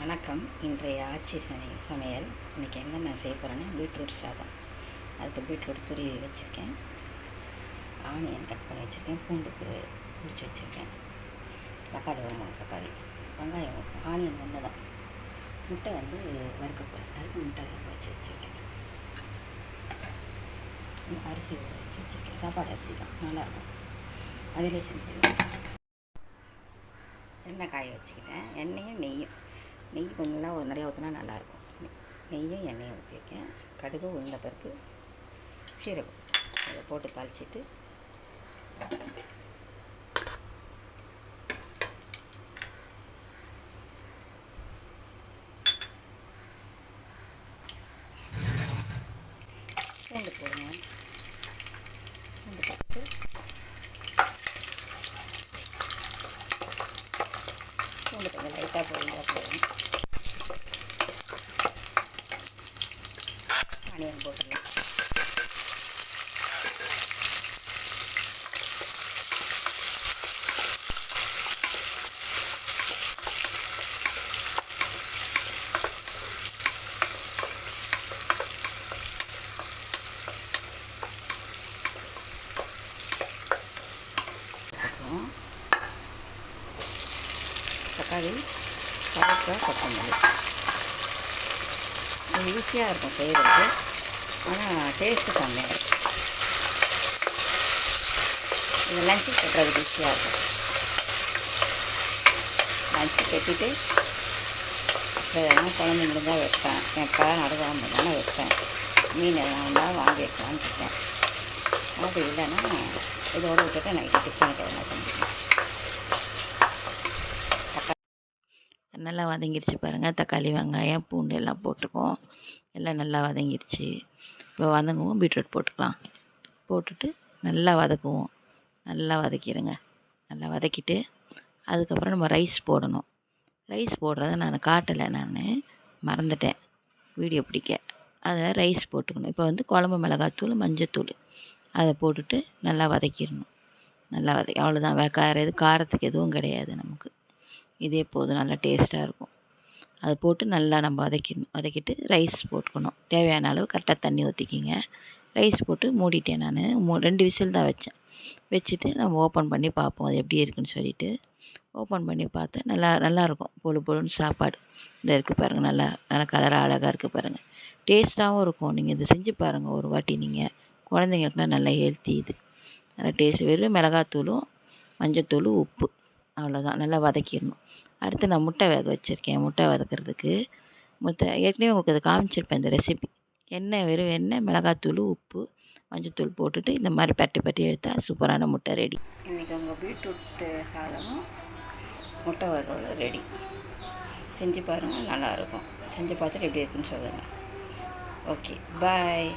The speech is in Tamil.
வணக்கம். இன்றைய ஆட்சி சனி சமையல். இன்றைக்கி என்ன நான் செய்ய போகிறேன்னா பீட்ரூட் சாதம். அதுக்கு பீட்ரூட் துருவி வச்சுருக்கேன். ஆனியன் கட் பண்ணி வச்சுருக்கேன். பூண்டு பிடிச்சி வச்சுருக்கேன். தக்காளி ஒரு மூணு தக்காளி. வெங்காயம் ஆனியன் ஒன்று தான் முட்டை வந்து வறுக்க அதுக்கு முட்டை வேக வச்சு வச்சுருக்கேன். அரிசி ஊற வச்சு வச்சுருக்கேன். சாப்பாடு அரிசி தான் நல்லாயிருக்கும் அதிலே செஞ்சிடலாம் எண்ணெய் காய வச்சுக்கிட்டேன். எண்ணெயும் நெய்யும். நெய் கொஞ்சம்லாம் ஒரு நிறைய ஊற்றினா நல்லாயிருக்கும். நெய்யும் எண்ணெயும் ஊற்றிருக்கேன் கடுகு உளுந்த பருப்பு சீரகம் அதை போட்டு தாளிச்சிட்டு பூண்டு போடுங்க. பூண்டு போட்டு பூண்டு கொஞ்சம் லைட்டாக போடுங்க போதும் ஆனியன் போட்டுடலாம் தக்காளி கருவேப்பிலை கொத்தமல்லி. இது ஈஸியாக இருக்கும் செய்கிறது ஆனால் டேஸ்ட்டு கம்மியாக இருக்கும் இது லஞ்சு கட்டுறதுக்கு ஈஸியாக இருக்கும். லஞ்சு கட்டிட்டு இதெல்லாம் குழம்பு முடிஞ்சால் வைப்பேன். எப்போ நடுவாக இருந்தாலும் வைப்பேன். மீன் எல்லாம் இருந்தால் வாங்கி வைக்கலான்னு இருக்கேன். அது இல்லைன்னா இதோடு விட்டுட்டு நைட்டு டிஃபன் கிழமை நல்லா வதங்கிடுச்சு பாருங்கள் தக்காளி வெங்காயம் பூண்டு எல்லாம் போட்டுக்குவோம் எல்லாம் நல்லா வதங்கிடுச்சு இப்போ வதங்குவோம். பீட்ரூட் போட்டுக்கலாம். போட்டுட்டு நல்லா வதக்குவோம். நல்லா வதக்கிடுங்க நல்லா வதக்கிட்டு அதுக்கப்புறம் நம்ம ரைஸ் போடணும். ரைஸ் போடுறத நான் காட்டலை நான். மறந்துட்டேன். வீடியோ பிடிக்க. அதை ரைஸ் போட்டுக்கணும். இப்போ வந்து குழம்பு மிளகாத்தூள் மஞ்சத்தூள். அதை போட்டுட்டு நல்லா வதக்கிடணும். நல்லா வதக்கி அவ்வளோதான் வே கார எது காரத்துக்கு எதுவும் கிடையாது நம்ம இதே போதும் நல்லா டேஸ்ட்டாக இருக்கும். அதை போட்டு நல்லா நம்ம வதக்கிடணும். வதக்கிட்டு ரைஸ் போட்டுக்கணும். தேவையான அளவு கரெக்டாக தண்ணி ஊற்றிக்கிங்க ரைஸ் போட்டு மூடிட்டேன் நான். மூ ரெண்டு விசில் தான் வச்சேன். வச்சுட்டு நம்ம ஓப்பன் பண்ணி பார்ப்போம். அது எப்படி இருக்குன்னு சொல்லிட்டு. ஓப்பன் பண்ணி பார்த்தா நல்லா நல்லாயிருக்கும் பொழு பொழுன்னு சாப்பாடு. இந்த இருக்குது பாருங்கள் நல்லா நல்லா கலராக அழகாக இருக்குது பாருங்கள் டேஸ்ட்டாகவும் இருக்கும். நீங்கள் இதை செஞ்சு பாருங்கள் ஒரு வாட்டி நீங்கள் குழந்தைங்களுக்குலாம் நல்லா ஹெல்த்தி இது. நல்லா டேஸ்ட் வெறும் மிளகாத்தூளும் மஞ்சத்தூள் உப்பு. அவ்வளோதான் நல்லா வதக்கிடணும். அடுத்து நான் முட்டை வேக வச்சுருக்கேன். முட்டை வதக்கிறதுக்கு முட்டை ஏற்கனவே உங்களுக்கு அது காமிச்சிருப்பேன் இந்த ரெசிபி எண்ணெய் வெறும் எண்ணெய் மிளகாத்தூள் உப்பு மஞ்சத்தூள் போட்டுட்டு இந்த மாதிரி பட்டி பட்டி எடுத்தால் சூப்பரான முட்டை ரெடி இன்றைக்கி உங்கள் பீட்ரூட் சாதமும் முட்டை வறுவல் ரெடி செஞ்சு பாருங்கள் நல்லாயிருக்கும் செஞ்சு பார்த்துட்டு எப்படி இருக்குன்னு சொல்லுங்கள் ஓகே பாய்